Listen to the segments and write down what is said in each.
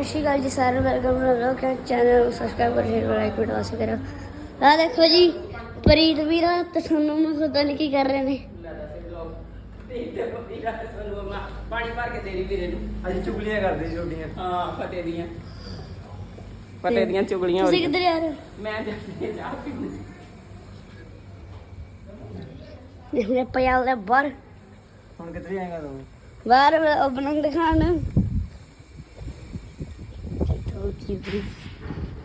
ਸਤਿ ਸ਼੍ਰੀ ਅਕਾਲ ਜੀ ਸਾਰਿਆਂ ਨੂੰ ਵੈਲਕਮ ਟੂ ਵਲੌਗ ਚੈਨਲ ਨੂੰ ਸਬਸਕ੍ਰਾਈਬ ਕਰੋ ਸ਼ੇਅਰ ਕਰੋ ਲਾਈਕ ਵੀਡੀਓ ਵਾਸਤੇ ਕਰੋ। ਆ ਦੇਖੋ ਜੀ ਪ੍ਰੀਤ ਵੀਰਾ ਤੇ ਸਾਨੂੰ ਨੂੰ ਪਤਾ ਨਹੀਂ ਕੀ ਕਰ ਰਹੇ ਨੇ। ਪਾਣੀ ਭਰ ਕੇ ਦੇਰੀ ਵੀਰੇ ਨੂੰ। ਅੱਜ ਚੁਗਲੀਆਂ ਕਰਦੇ ਛੋਟੀਆਂ। ਹਾਂ ਫਤਿਹ ਦੀਆਂ। ਚੁਗਲੀਆਂ ਹੋ ਤੁਸੀਂ ਕਿੱਧਰ ਜਾ ਰਹੇ ਹੋ? ਮੈਂ ਜਾਂਦੀ ਚਾਹ ਪੀਣ। ਦੇਖਦੇ ਪਿਆਲ ਦੇ ਬਾਹਰ। ਹੁਣ ਕਿੱਥੇ ਜਾਏਗਾ ਤੂੰ? ਬਾਹਰ ਓਪਨਿੰਗ ਦਿਖਾਣ ਦੇਖੋ ਕੀ ਬਰੀ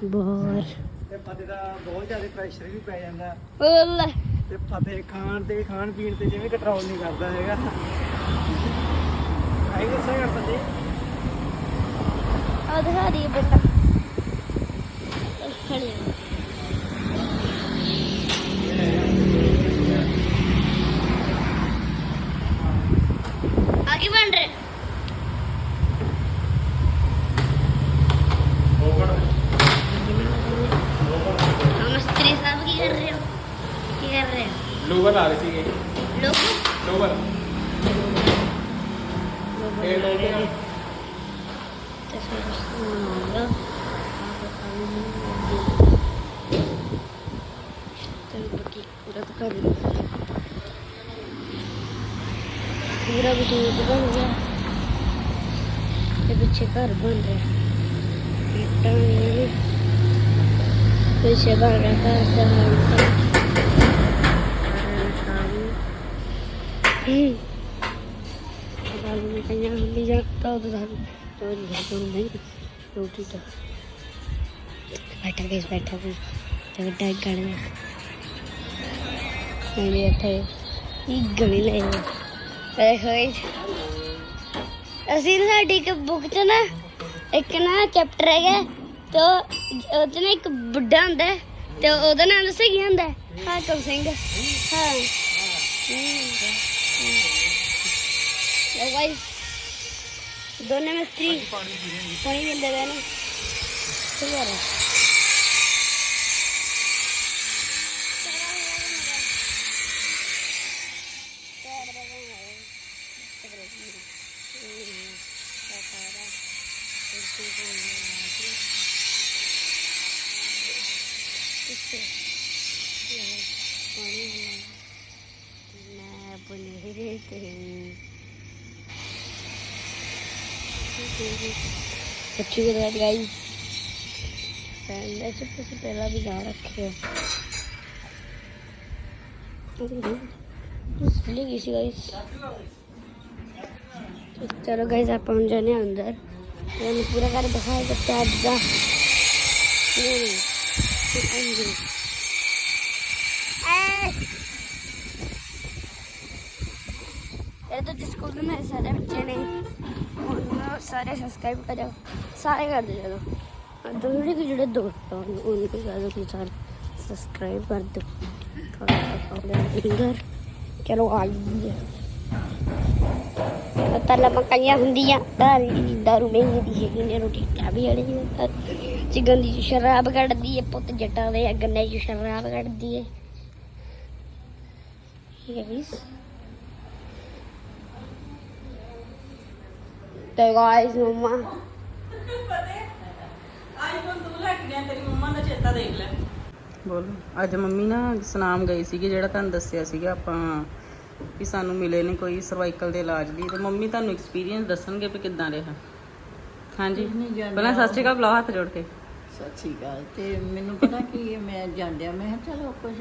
ਬਾਹਰ। ਤੇ ਫਤਿਹ ਦਾ ਬਹੁਤ ਜ਼ਿਆਦਾ ਪ੍ਰੈਸ਼ਰ ਵੀ ਪੈ ਜਾਂਦਾ। ਓਲੇ। ਤੇ ਫਤਿਹ ਖਾਣ ਤੇ ਖਾਣ ਪੀਣ ਤੇ ਜਿਵੇਂ ਕੰਟਰੋਲ ਨਹੀਂ ਕਰਦਾ ਹੈਗਾ। ਆਈ ਦੱਸਿਆ ਕਰ ਫਤਿਹ ਆ ਦਿਖਾ ਰਹੀ ਹੈ ਬੇਟਾ ਖੜੀ पूरा कर पूरा विद्युत बन गया पीछे घर बन रहा है पीछे बन रहा है कहीं हम नहीं जाता उधर तो नहीं रोटी तो बैठा गई बैठा गई तो डाइट कर ਤਾਂ ਬੈਠਾ ਕੇ ਬੈਠਾ ਕੇ ਤੇ ਅਸੀਂ ਸਾਡੀ ਇੱਕ ਬੁੱਕ ਚ ਨਾ ਇੱਕ ਨਾ ਚੈਪਟਰ ਹੈਗਾ, ਤੇ ਉਹਦੇ ਨਾਲ ਇੱਕ ਬੁੱਢਾ ਹੁੰਦਾ, ਤੇ ਉਹਦਾ ਨਾਮ ਦੱਸਿਆ ਕੀ ਹੁੰਦਾ, ਹਾਕਮ ਸਿੰਘ। ਹਾਂ। ਲੋ ਗਾਇਸ ਦੋਨੇ ਮਿਸਤਰੀ ਪਾਣੀ ਪੀਂਦੇ ਨੇ ਚਲੋ ਰੇ मैं Tô tirando ele aí. Deixa eu fazer pela vigora aqui, ó. Guys. Tô tirando, guys, a pão de anel andar. Eu não fui agora da raiva até a desa. Não, não. Não, Eu tô descobrindo essa. ਸਾਰੇ subscribe ਕਰਿਓ, ਸਾਰੇ ਕਰ ਦਿਓ ਜਦੋਂ। ਕਿ ਜਿਹੜੇ ਦੋਸਤ ਆ, ਉਹਨਾਂ ਨੂੰ ਵੀ ਕਿ ਸਾਰੇ ਸਬਸਕ੍ਰਾਈਬ ਕਰ ਦਿਓ। ਥੋੜਾ ਫਿੰਗਰ ਚਲੋ ਆਈਏ ਪਤਾ ਲਾ ਮਕਾਈਆਂ ਹੁੰਦੀਆਂ, ਦਾਰੂ ਦਾਰੂ ਮਹਿੰਗੀ ਦੀ ਹੈਗੀ ਨੇ ਰੋਟੀ ਕਾ ਵੀ ਅੜੀ ਚਿਕਨ ਦੀ ਸ਼ਰਾਬ ਕੱਢਦੀ ਹੈ ਪੁੱਤ ਜੱਟਾਂ ਦੇ ਗੰਨੇ ਦੀ ਸ਼ਰਾਬ ਕੱਢਦੀ ਹੈ ਏ ਯੈਸ ਤੇ ਗਾਇਸ ਮਮਾ। ਆਈਫੋਨ ਤੂੰ ਲੈ ਕੇ ਗਿਆ ਤੇਰੀ ਮੰਮਾ ਦਾ ਚੇਤਾ ਦੇਖ ਲੈ। ਬੋਲ। ਅੱਜ ਮੰਮੀ ਨਾ ਸਨਾਮ ਗਈ ਸੀਗੀ ਜਿਹੜਾ ਤੁਹਾਨੂੰ ਦੱਸਿਆ ਸੀਗਾ ਆਪਾਂ ਵੀ ਸਾਨੂੰ ਮਿਲੇ ਨੇ ਕੋਈ ਸਰਵਾਈਕਲ ਦੇ ਇਲਾਜ ਲਈ। ਤੇ ਮੰਮੀ ਤੁਹਾਨੂੰ ਐਕਸਪੀਰੀਅੰਸ ਦੱਸਣਗੇ ਵੀ ਕਿੱਦਾਂ ਰਿਹਾ। ਹਾਂਜੀ? ਪਹਿਲਾਂ ਸਤਿ ਸ਼੍ਰੀ ਅਕਾਲ ਬੁਲਾਓ ਹੱਥ ਜੋੜ ਕੇ। ਸਤਿ ਸ਼੍ਰੀ ਅਕਾਲ। ਤੇ ਮੈਨੂੰ ਪਤਾ ਕੀ ਮੈਂ ਜਾਂਦਿਆ ਮੈਂ ਕਿਹਾ ਚਲੋ ਕੁਝ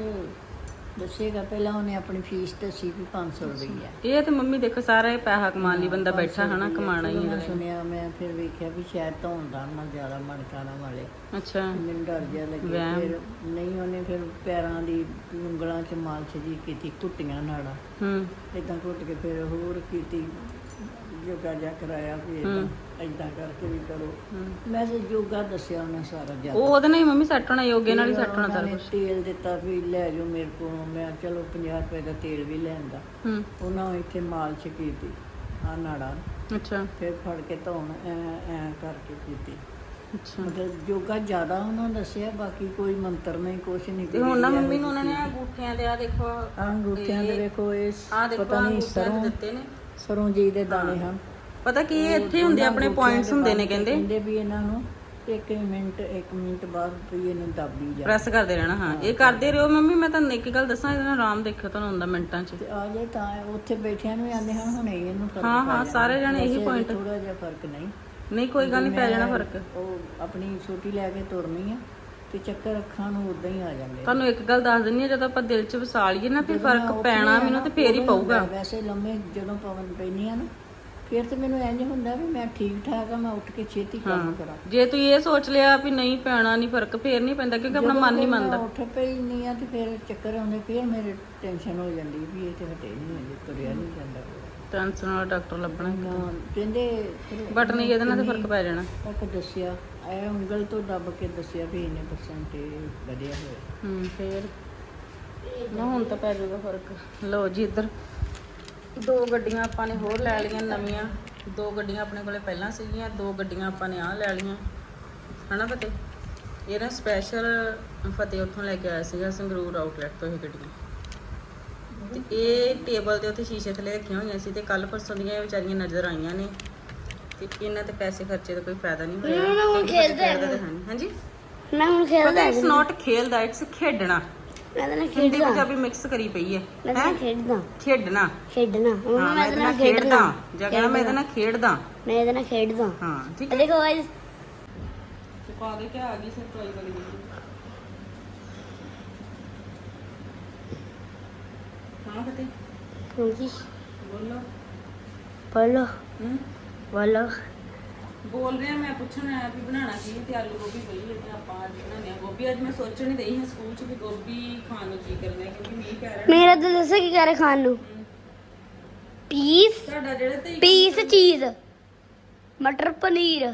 ਦੱਸੇਗਾ ਪਹਿਲਾਂ ਉਹਨੇ ਆਪਣੀ ਫੀਸ ਦੱਸੀ ਵੀ 500 ਰੁਪਈਆ। ਇਹ ਤੇ ਮੰਮੀ ਦੇਖੋ ਸਾਰਾ ਇਹ ਪੈਸਾ ਕਮਾਉਣ ਲਈ ਬੰਦਾ ਬੈਠਾ ਹਨਾ ਕਮਾਣਾ ਹੀ ਮੈਂ ਹੈ। ਸੁਣਿਆ ਮੈਂ ਫਿਰ ਵੇਖਿਆ ਵੀ ਸ਼ਾਇਦ ਧੌਣਦਾਰ ਨਾਲ ਜ਼ਿਆਦਾ ਮਣਕਾਣਾ ਵਾਲੇ ਅੱਛਾ। ਮੈਨੂੰ ਡਰ ਜਿਹਾ ਲੱਗੇ ਵਹਿਮ। ਫਿਰ ਨਹੀਂ ਉਹਨੇ ਫਿਰ ਪੈਰਾਂ ਦੀ ਉਂਗਲਾਂ 'ਚ ਮਾਲਸ਼ ਜੀ ਕੀਤੀ ਘੁੱਟੀਆਂ ਨਾਲ। ਹੂੰ। ਇਦਾਂ ਘੁੱਟ ਕੇ ਫਿਰ ਹੋਰ ਕੀਤੀ ਜਿਹਾ ਕਰਾਇਆ ਵੀ ਹੂੰ। ਇਦਾਂ ਕਰਕੇ ਵੀ ਕਰੋ। ਮੈਂ ਤੇ ਯੋਗਾ ਦੱਸਿਆ ਉਹਨੇ ਸਾਰਾ ਜ਼ਿਆਦਾ। ਉਹ ਉਹਦੇ ਨਾਲ ਹੀ ਮੰਮੀ ਸੈੱਟ ਹੋਣਾ ਯੋਗੇ ਨਾਲ ਹੀ ਸੈੱਟ ਹੋਣਾ ਸਾਰਾ ਕੁਝ ਤੇਲ ਦਿੱਤਾ ਵੀ ਲੈ ਜਾਓ ਮੇਰੇ ਕੋਲ। ਮੈਂ ਚਲੋ 50 ਰੁਪਏ ਦਾ ਤੇਲ ਵੀ ਲੈਂਦਾ ਹੂੰ ਉਹਨਾਂ ਇੱਥੇ ਮਾਲਸ਼ ਕੀਤੀ ਆ ਨਾੜਾ ਅੱਛਾ। ਫਿਰ ਫੜ ਕੇ ਧੋਣ ਐ ਐ ਕਰਕੇ ਕੀਤੀ। ਅੱਛਾ। ਮਤਲਬ ਯੋਗਾ ਜ਼ਿਆਦਾ ਉਹਨਾਂ ਦੱਸਿਆ ਬਾਕੀ ਕੋਈ ਮੰਤਰ ਨਹੀਂ ਕੁਛ ਨਹੀਂ। ਤੇ ਹੁਣ ਨਾ ਮੰਮੀ ਨੂੰ ਉਹਨਾਂ ਨੇ ਅੰਗੂਠਿਆਂ ਦੇ ਆ ਦੇਖੋ। ਅੰਗੂਠਿਆਂ ਦੇ ਵੇਖੋ ਇਹ ਪਤਾ ਨਹੀਂ ਅੰਗੂਠਿਆਂ ਦੇ ਸਰੋਂ ਦਿੱਤੇ ਨੇ। ਸਰੋਂ ਜੀ ਦੇ ਦਾਣੇ ਹਨ। ਪਤਾ ਕੀ ਇਹ ਇੱਥੇ ਹੁੰਦੇ ਆ, ਆਪਣੇ ਪੁਆਇੰਟਸ ਹੁੰਦੇ ਨੇ ਕਹਿੰਦੇ। ਕਹਿੰਦੇ ਵੀ ਇਹਨਾਂ ਨੂੰ ਇੱਕ ਮਿੰਟ ਇੱਕ ਮਿੰਟ ਬਾਅਦ ਵੀ ਇਹਨੂੰ ਦੱਬੀ ਜਾ ਪ੍ਰੈਸ ਕਰਦੇ ਰਹਿਣਾ ਹਾਂ। ਇਹ ਕਰਦੇ ਰਹੋ ਮੰਮੀ ਮੈਂ ਤੁਹਾਨੂੰ ਇੱਕ ਗੱਲ ਦੱਸਾਂ ਇਹਦੇ ਨਾਲ ਆਰਾਮ ਦੇਖਿਓ ਤੁਹਾਨੂੰ ਹੁੰਦਾ ਮਿੰਟਾਂ 'ਚ। ਤੇ ਆ ਜੇ ਤਾਂ ਉੱਥੇ ਬੈਠਿਆਂ ਨੂੰ ਵੀ ਆਂਦੇ ਹਨ ਹੁਣ ਇਹਨੂੰ ਫ਼ਰਕ ਹਾਂ, ਹਾਂ, ਸਾਰੇ ਜਾਣੇ ਇਹੀ point- ਥੋੜਾ ਜਿਹਾ ਫ਼ਰਕ ਨਹੀਂ। ਨਹੀਂ ਕੋਈ ਗੱਲ ਨਹੀਂ ਪੈ ਜਾਣਾ ਫ਼ਰਕ। ਉਹ ਆਪਣੀ ਛੋਟੀ ਲੈ ਕੇ ਤੁਰਨੀ ਆ ਤੇ ਚੱਕਰ ਅੱਖਾਂ ਨੂੰ ਉਦਾਂ ਹੀ ਆ ਜਾਂਦੇ ਤੁਹਾਨੂੰ ਇੱਕ ਗੱਲ ਦੱਸ ਦਿੰਨੀ ਆ ਜਦੋਂ ਆਪਾਂ ਦਿਲ 'ਚ ਵਸਾ ਲਈਏ ਨਾ ਫਿਰ ਜਦੋਂ ਮੈਂ ਫ਼ਰਕ ਉੱਠਦੀ ਪੈਣਾ ਆ ਮੈਨੂੰ ਤੇ ਫੇਰ ਹੀ ਉਦੋਂ ਪਊਗਾ। ਹੁੰਦਾ, ਵੈਸੇ ਲੰਮੇ ਜਦੋਂ ਪਵਨ ਪੈਣੀ ਆ ਨਾ ਫਿਰ ਤੇ ਮੈਨੂੰ ਇੰਜ ਹੁੰਦਾ ਵੀ ਮੈਂ ਠੀਕ ਠਾਕ ਆ ਮੈਂ ਉੱਠ ਕੇ ਛੇਤੀ ਕੰਮ ਕਰਾਂ। ਜੇ ਤੂੰ ਇਹ ਸੋਚ ਲਿਆ ਵੀ ਨਹੀਂ ਪੈਣਾ ਨਹੀਂ ਫ਼ਰਕ ਫੇਰ ਨਹੀਂ ਪੈਂਦਾ ਕਿਉਂਕਿ ਆਪਣਾ ਮਨ ਨਹੀਂ ਮੰਨਦਾ। ਉੱਠ ਪਈ ਨਹੀਂ ਆ ਤੇ ਫਿਰ ਚੱਕਰ ਆਉਂਦੇ ਫਿਰ ਮੇਰੇ ਟੈਨਸ਼ਨ ਹੋ ਜਾਂਦੀ ਵੀ ਇਹ ਤੇ ਹਟੇ ਨਹੀਂ ਅਜੇ ਤੁਰਿਆ ਨਹੀਂ ਜਾਂਦਾ। ਟੈਨਸ਼ਨ ਵਾਲਾ ਡਾਕਟਰ ਲੱਭਣਾ ਨਾ ਕਹਿੰਦੇ ਬਟ ਨਹੀਂ ਇਹਦੇ ਨਾਲ ਤੇ ਫ਼ਰਕ ਪੈ ਜਾਣਾ। ਤੱਕ ਦੱਸਿਆ ਐ ਉਂਗਲ ਤੋਂ ਦੱਬ ਕੇ ਦੱਸਿਆ ਵੀ ਇਹਨੇ ਪਰਸੈਂਟ ਵਧਿਆ ਹੋਇਆ। ਹੂੰ ਫੇਰ। ਨਾ ਹੁਣ ਤਾਂ ਪੈ ਜਾਊਗਾ ਫ਼ਰਕ। ਲਓ ਜੀ ਇੱਧਰ। ਦੋ ਗੱਡੀਆਂ ਆਪਾਂ ਨੇ ਹੋਰ ਲੈ ਲਈਆਂ ਨਵੀਆਂ। ਦੋ ਗੱਡੀਆਂ ਆਪਣੇ ਕੋਲੇ ਪਹਿਲਾਂ ਸੀਗੀਆਂ ਦੋ ਗੱਡੀਆਂ ਆਪਾਂ ਨੇ ਆਹ ਲੈ ਲਈਆਂ। ਹਨਾ ਫਤਿਹ? ਇਹ ਨਾ ਸਪੈਸ਼ਲ ਫਤਿਹ ਉੱਥੋਂ ਲੈ ਕੇ ਆਇਆ ਸੀਗਾ ਸੰਗਰੂਰ ਆਊਟਲੈਟ ਤੋਂ ਇਹ ਗੱਡੀਆਂ। ਤੇ ਇਹ ਟੇਬਲ ਦੇ ਉੱਤੇ ਸ਼ੀਸ਼ੇ ਥੱਲੇ ਰੱਖੀਆਂ ਹੋਈਆਂ ਸੀ ਤੇ ਕੱਲ ਪਰਸੋਂ ਦੀਆਂ ਇਹ ਵਿਚਾਰੀਆਂ ਨਜ਼ਰ ਆਈਆਂ ਨੇ। ਤੇ ਇਹਨਾਂ ਤੇ ਪੈਸੇ ਖਰਚੇ ਦਾ ਕੋਈ ਫਾਇਦਾ ਨਹੀਂ ਹੋਇਆ। ਹੁਣ ਖੇਡਦੇ ਤਾਂ। ਹਾਂਜੀ? ਮੈਂ ਹੁਣ ਖੇਡਦਾ ਇਟਸ ਨਾਟ ਖੇਲਦਾ ਇਟਸ ਖੇਡਣਾ। ਮੈਂ ਤਾਂ ਨਾ ਹਿੰਦੀ ਖੇਡਦਾ। ਪੰਜਾਬੀ ਮਿਕਸ ਕਰੀ ਪਈ ਹੈ ਮੈਂ ਤਾਂ ਹੈਂ? ਨਾ ਖੇਡਦਾ। ਖੇਡਣਾ। ਖੇਡਣਾ। ਹਾਂ ਮੰਮਾ ਮੈਂ ਮੈਂ ਇਹਦੇ ਤਾਂ ਨਾਲ ਨਾ ਖੇਡਦਾ। ਖੇਡਦਾ। ਜਾਂ ਕਹਿਣਾ ਮੈਂ ਇਹਦੇ ਨਾਲ ਖੇਡਦਾ। ਮੈਂ ਇਹਦੇ ਨਾਲ ਖੇਡਦਾ। ਹਾਂ ਠੀਕ ਇਹ ਦੇਖੋ ਗਾਇਸ ਤੇ ਪਾ ਦੇ ਕੇ ਆ ਗਈ ਸਰਪ੍ਰਾਈਜ਼ ਵਾਲੀ ਹਾਂ ਫਤਿਹ। ਹਾਂਜੀ। ਬੋਲੋ। ਬੋਲੋ। ਹੂੰ। ਬੋਲੋ। ਬੋਲ ਰਿਹਾ ਮੈਂ ਪੁੱਛਣ ਆਇਆ ਵੀ ਬਣਾਉਣਾ ਕੀ ਹੈ ਤੇ ਆਲੂ ਗੋਭੀ ਪਈ ਹੈ ਤੇ ਆਪਾਂ ਅੱਜ ਬਣਾਉਂਦੇ ਆ ਗੋਭੀ ਅੱਜ ਮੈਂ ਸੋਚਣ ਹੀ ਰਹੀ ਹਾਂ ਸਕੂਲ 'ਚ ਵੀ ਗੋਭੀ ਖਾਣ ਨੂੰ ਕੀ ਕਰਨਾ ਹੈ ਕਿਉਂਕਿ ਮੀਂਹ ਪੈ ਰਿਹਾ। ਮੇਰਾ ਤਾਂ ਦੱਸੋ ਕੀ ਕਰੇ ਖਾਣ ਨੂੰ? ਪੀਸ? ਤੁਹਾਡਾ ਜਿਹੜਾ ਤੇ ਪੀਸ ਚੀਜ਼। ਮਟਰ ਪਨੀਰ।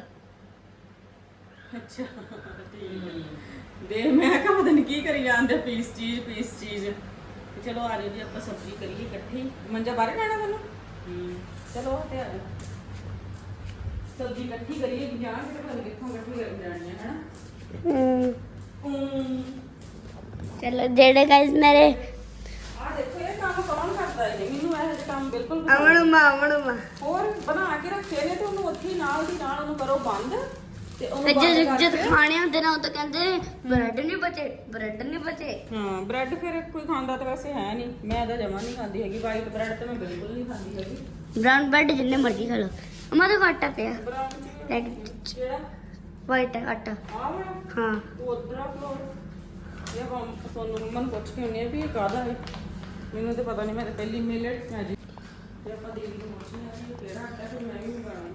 ਅੱਛਾ ਦੇ ਮੈਂ ਕਿਹਾ ਪਤਾ ਨਹੀਂ ਕੀ ਕਰੀ ਜਾਂਦੇ ਪੀਸ ਚੀਜ਼ ਪੀਸ ਚੀਜ਼। ਤੇ ਚਲੋ ਆ ਜਾਓ ਜੀ ਆਪਾਂ ਸਬਜ਼ੀ ਕਰੀਏ ਇਕੱਠੀ। ਮੰਜਾ ਬਾਹਰ ਜਾਣਾ ਤੁਹਾਨੂੰ? ਹੂੰ। ਚਲੋ ਤੇ ਆ। ਜਾਓ ਸਬਜ਼ੀ ਇਕੱਠੀ ਕਰੀਏ ਜਾਣ ਕਿਤੇ ਪਤਾ ਨੀ ਕਿੱਥੋਂ ਇਕੱਠੀ ਕਰ ਜਾਣੀ ਹੈ ਹਨਾ? ਹਮ, ਹੂੰ ਚਲੋ ਜਿਹੜੇ ਗਾਇਸ ਮੇਰੇ ਆ ਦੇਖੋ ਇਹ ਕੰਮ ਕੌਣ ਕਰਦਾ ਹੈ ਮੈਨੂੰ ਇਹ ਜਿਹੇ ਕੰਮ ਬਿਲਕੁਲ ਪਸੰਦ ਅਮਣੂ ਮਾ ਅਮਣੂ ਮਾ ਹੋਰ ਬਣਾ ਕੇ ਰੱਖੇ ਨੇ ਤੇ ਉਹਨੂੰ ਉੱਥੇ ਹੀ ਨਾਲ ਦੀ ਨਾਲ ਉਹਨੂੰ ਕਰੋ ਬੰਦ ਤੇ ਤੇ ਉਹਨੂੰ ਬੰਦ ਜਦ ਜਦ ਕਰਕੇ ਖਾਣੇ ਹੁੰਦੇ ਨਾ ਉਹ ਤਾਂ ਕਹਿੰਦੇ ਬ੍ਰੈਡ ਨਹੀਂ ਬਚੇ ਬ੍ਰੈਡ ਨਹੀਂ ਬਚੇ। ਹਾਂ ਬ੍ਰੈਡ ਫਿਰ ਕੋਈ ਖਾਂਦਾ ਤਾਂ ਵੈਸੇ ਹੈ ਨਹੀਂ ਮੈਂ ਤਾਂ ਜਮਾ ਨਹੀਂ ਖਾਂਦੀ ਹੈਗੀ ਵਾਈਟ ਬ੍ਰੈਡ ਤਾਂ ਮੈਂ ਬਿਲਕੁਲ ਨਹੀਂ ਖਾਂਦੀ ਹੈਗੀ। ਬ੍ਰਾਊਨ ਬ੍ਰੈਡ ਜਿੰਨੇ ਮਰਜ਼ੀ ਖਾ ਲਓ। ਅਮਾ ਤਾਂ ਆਟਾ ਪਿਆ। ਬ੍ਰਾਊਨ ਚ ਲਾਈਕ ਜਿਹੜਾ ਵਾਈਟ ਆਟਾ। ਆ ਵਾਲਾ? ਹਾਂ। ਉਧਰਾ ਫਲੋਰ ਇਹ ਹਮ ਤੁਹਾਨੂੰ ਮੰਮਾ ਨੂੰ ਪੁੱਛ ਕੇ ਹੁੰਨੇ ਆ ਵੀ ਇਹ ਕਾਹਦਾ ਹੈ? ਮੈਨੂੰ ਤਾਂ ਪਤਾ ਨਹੀਂ ਮੈਂ ਤਾਂ ਪਹਿਲੀ ਮਿਲਟ ਮੈਂ ਜੀ ਤੇ ਆਪਾਂ ਦੀਦੀ ਨੂੰ ਪੁੱਛਣਾ ਵੀ ਇਹ ਕਿਹੜਾ ਆਟਾ ਫਿਰ ਮੈਂ ਵੀ ਮੰਗਾਉਣਾ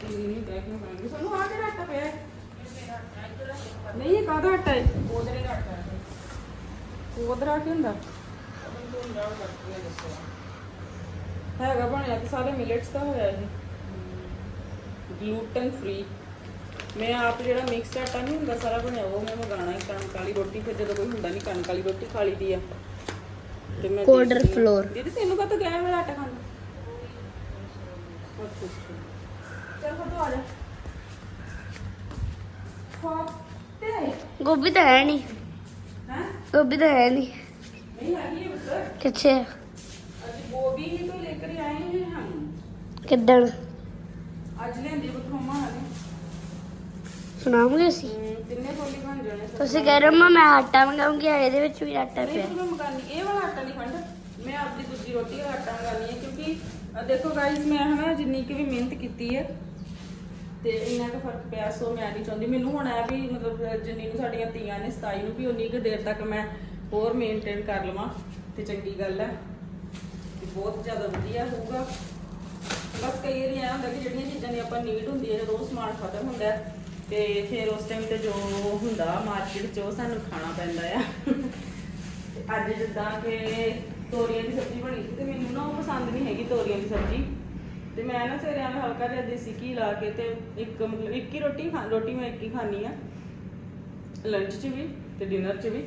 ਦੀਦੀ ਨਹੀਂ ਕਹਿ ਕੇ ਮੰਗਾਂਗੀ ਸਾਨੂੰ ਆ ਕਿਹੜਾ ਆਟਾ ਪਿਆ ਹੈ? ਨਹੀਂ ਇਹ ਕਾਹਦਾ ਆਟਾ ਹੈ? ਕੋਦਰੇ ਦਾ ਆਟਾ ਹੈ। ਕੋਦਰਾ ਕੀ ਹੁੰਦਾ? ਹੈਗਾ ਬਣਿਆ ਤੇ ਸਾਰੇ ਮਿਲਟਸ ਦਾ ਹੋਇਆ ਇਹ। ਗਲੂਟਨ ਫ੍ਰੀ ਮੈਂ ਆਪ ਜਿਹੜਾ ਮਿਕਸਡ ਆਟਾ ਨਹੀਂ ਹੁੰਦਾ ਸਾਰਾ ਬਣਿਆ ਉਹ ਮੈਂ ਮੰਗਾਣਾ ਹੈ ਕਣਕ ਵਾਲੀ ਰੋਟੀ ਫਿਰ ਜਦੋਂ ਕੋਈ ਹੁੰਦਾ ਨਹੀਂ ਕਣਕ ਵਾਲੀ ਰੋਟੀ ਖਾ ਲਈਦੀ ਆ। ਤੇ ਮੈਂ ਹਾਂ। flour। ਦੀਦੀ ਤੈਨੂੰ ਕਦੋਂ ਗਿਆ ਵਾਲਾ ਆਟਾ ਖਾਣਾ ਅੱਛਾ ਅੱਛਾ। ਚੱਲ ਫਿਰ ਤੂੰ ਆ ਜਾ। ਖਾ ਤੇ ਗੋਭੀ ਤਾਂ ਹੈ ਨਹੀਂ। ਹੈ? ਗੋਭੀ ਤਾਂ ਹੈ ਨਹੀਂ। ਨਹੀਂ ਹੈਗੀ ਹੈ ਪੁੱਤਰ ਕਿੱਥੇ ਕਿੱਦਣ? ਅੱਜ ਲੈਂਦੇ ਬਥੋਮਾ ਨੇ ਸੁਣਾਉਂਗੇ ਅਸੀਂ? ਤਿੰਨੇ ਕੋਲੀ ਬਣ ਜਾਣੇ ਤੁਸੀਂ ਕਹਿ ਰਹੇ ਹੋ ਮੈਂ ਆਟਾ ਮੰਗਾਉਂਗੀ ਇਹਦੇ ਵਿੱਚ ਵੀ ਆਟਾ ਨਹੀਂ ਪਿਆ। ਤੂੰ ਮਗਾਨੀ ਇਹ ਵਾਲਾ ਆਟਾ ਨਹੀਂ ਖੰਡ। ਮੈਂ ਆਪਣੀ ਦੂਜੀ ਰੋਟੀ ਦਾ ਆਟਾ ਮਗਾਨੀ ਹੈ ਕਿਉਂਕਿ ਅਹ ਦੇਖੋ ਗਾਇਸ ਮੈਂ ਹਨਾ ਜਿੰਨੀ ਕਿ ਵੀ ਮਿਹਨਤ ਕੀਤੀ ਹੈ ਤੇ ਇੰਨਾ ਕੁ ਫ਼ਰਕ ਪਿਆ ਸੋ ਮੈਂ ਨਹੀਂ ਚਾਹੁੰਦੀ। ਮੈਨੂੰ ਹੁਣ ਵੀ ਮਤਲਬ ਜਿੰਨੀ ਨੂੰ ਸਾਡੀਆਂ ਧੀਆਂ ਨੇ 27 ਨੂੰ ਵੀ ਉਨੀ ਕੁ ਦੇਰ ਤੱਕ ਮੈਂ ਹੋਰ ਮੇਨਟੇਨ ਕਰ ਲਵਾਂ ਤੇ ਚੰਗੀ ਗੱਲ ਹੈ। ਤੇ ਬਹੁਤ ਜ਼ਿਆਦਾ ਵਧੀਆ ਹੋਊਗਾ। ਬਸ ਕਈ ਵਾਰੀ ਐਂ ਹੁੰਦਾ ਕਿ ਜਿਹੜੀਆਂ ਚੀਜ਼ਾਂ ਦੀ ਆਪਾਂ ਨੀਡ ਹੁੰਦੀ ਹੈ ਜਦੋਂ ਉਹ ਸਮਾਨ ਖਤਮ ਹੁੰਦਾ ਹੈ, ਤੇ ਫਿਰ ਉਸ ਟਾਈਮ ਤੇ ਜੋ ਹੁੰਦਾ ਮਾਰਕੀਟ 'ਚ ਉਹ ਸਾਨੂੰ ਖਾਣਾ ਪੈਂਦਾ ਆ। ਤੇ ਅੱਜ ਜਿੱਦਾਂ ਕਿ ਤੋਰੀਆਂ ਦੀ ਸਬਜ਼ੀ ਬਣੀ ਸੀ ਤੇ ਮੈਨੂੰ ਨਾ ਉਹ ਪਸੰਦ ਨਹੀਂ ਹੈਗੀ ਤੋਰੀਆਂ ਦੀ ਸਬਜ਼ੀ। ਤੇ ਮੈਂ ਨਾ ਸਵੇਰੇ ਐਵੇਂ ਹਲਕਾ ਜਿਹਾ ਦੇਸੀ ਘੀ ਲਾ ਕੇ ਤੇ ਇੱਕ ਮਤਲਬ ਇੱਕ ਹੀ ਰੋਟੀ ਖਾ ਰੋਟੀ ਮੈਂ ਇੱਕ ਹੀ ਖਾਣੀ ਆ ਲੰਚ 'ਚ ਵੀ ਤੇ ਡਿਨਰ 'ਚ ਵੀ।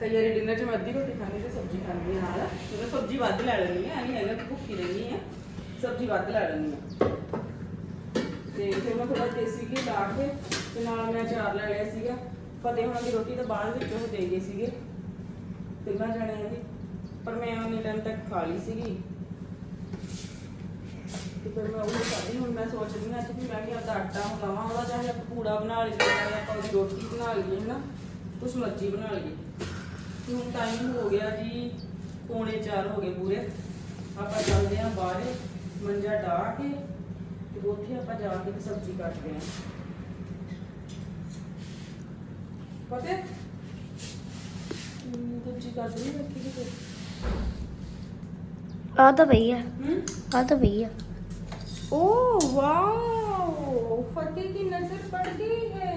ਕਈ ਵਾਰੀ ਡਿਨਰ 'ਚ ਮੈਂ ਅੱਧੀ ਰੋਟੀ ਖਾਣੀ ਤੇ ਸਬਜ਼ੀ ਖਾਣੀ ਆ ਨਾਲ। ਮਤਲਬ ਸਬਜ਼ੀ ਵੱਧ ਲੈ ਲੈਣੀ ਆ ਨਹੀਂ ਹੈਗਾ ਕਿ ਭੁੱਖੀ ਰਹਿਣੀ ਆ ਸਬਜ਼ੀ ਵੱਧ ਲੈ ਲੈਣੀ ਆ ਤੇ ਫਿਰ ਮੈਂ ਥੋੜਾ ਦੇਸੀ ਘੀ ਲਾ ਕੇ ਤੇ ਨਾਲ ਮੈਂ ਅਚਾਰ ਲੈ ਲਿਆ ਸੀਗਾ। ਫਤਿਹ ਹੋਣਾ ਦੀ ਰੋਟੀ ਤਾਂ ਬਾਅਦ ਵਿੱਚ ਉਹ ਦੇ ਗਏ ਸੀਗੇ। ਤਿੰਨਾਂ ਜਣਿਆਂ ਦੀ। ਪਰ ਮੈਂ ਉਹਨੇ ਟਾਈਮ ਤੱਕ ਖਾ ਲਈ ਸੀਗੀ। ਤੇ ਫਿਰ ਮੈਂ ਉਹ ਕਰਦੀ ਹੁਣ ਮੈਂ ਸੋਚਦੀ ਹਾਂ ਅੱਜ ਵੀ ਮੈਂ ਵੀ ਆਪਦਾ ਆਟਾ ਮਲਾਵਾਂ ਉਹਦਾ ਚਾਹੇ ਆਪਾਂ ਪੂੜਾ ਬਣਾ ਲਈਏ ਚਾਹੇ ਆਪਾਂ ਉਹਦੀ ਰੋਟੀ ਬਣਾ ਲਈਏ ਨਾ ਕੁਛ ਮਰਜ਼ੀ ਬਣਾ ਲਈਏ। ਤੇ ਹੁਣ ਟਾਈਮ ਹੋ ਗਿਆ ਜੀ, ਪੌਣੇ 4 ਹੋ ਗਏ ਪੂਰੇ। ਆਪਾਂ ਚੱਲਦੇ ਹਾਂ ਬਾਹਰ। ਮੰਜਾ ਢਾ ਕੇ ਤੇ ਉੱਥੇ ਆਪਾਂ ਜਾ ਕੇ ਤੇ ਸਬਜ਼ੀ ਕੱਟਦੇ ਹਾਂ ਪਤਾ ਹੈ ਦੂਜੀ ਕੱਟ ਨਹੀਂ ਰੱਖੀ ਕਿਤੇ ਆ ਤਾਂ ਪਈ ਆ ਹੂੰ ਆ ਤਾਂ ਪਈ ਆ ओह वाओ फतेह की नजर पड़ गई है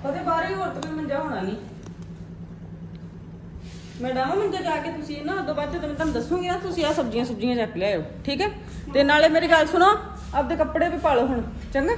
ਫਤਿਹ ਬਾਹਰ ਹੀ ਹੋਰ ਤਾਂ ਕੋਈ ਮੰਜਾ ਮੈਡਮ ਨਹੀਂ ਮੈਂ ਜਾ ਕੇ ਤੁਸੀਂ ਨਾ, ਉਦੋਂ ਬਾਅਦ ਜਦੋਂ ਮੈਂ ਤੁਹਾਨੂੰ ਦੱਸੂਗੀ ਨਾ, ਤੁਸੀਂ ਆ ਸਬਜ਼ੀਆਂ ਸੁਬਜ਼ੀਆਂ ਚੱਕ ਲਿਆਇਓ, ਠੀਕ ਹੈ? ਤੇ ਨਾਲੇ ਮੇਰੀ ਗੱਲ ਸੁਣੋ, ਆਪਦੇ ਕੱਪੜੇ ਵੀ ਪਾ ਲਓ ਹੁਣ, ਚੰਗਾ?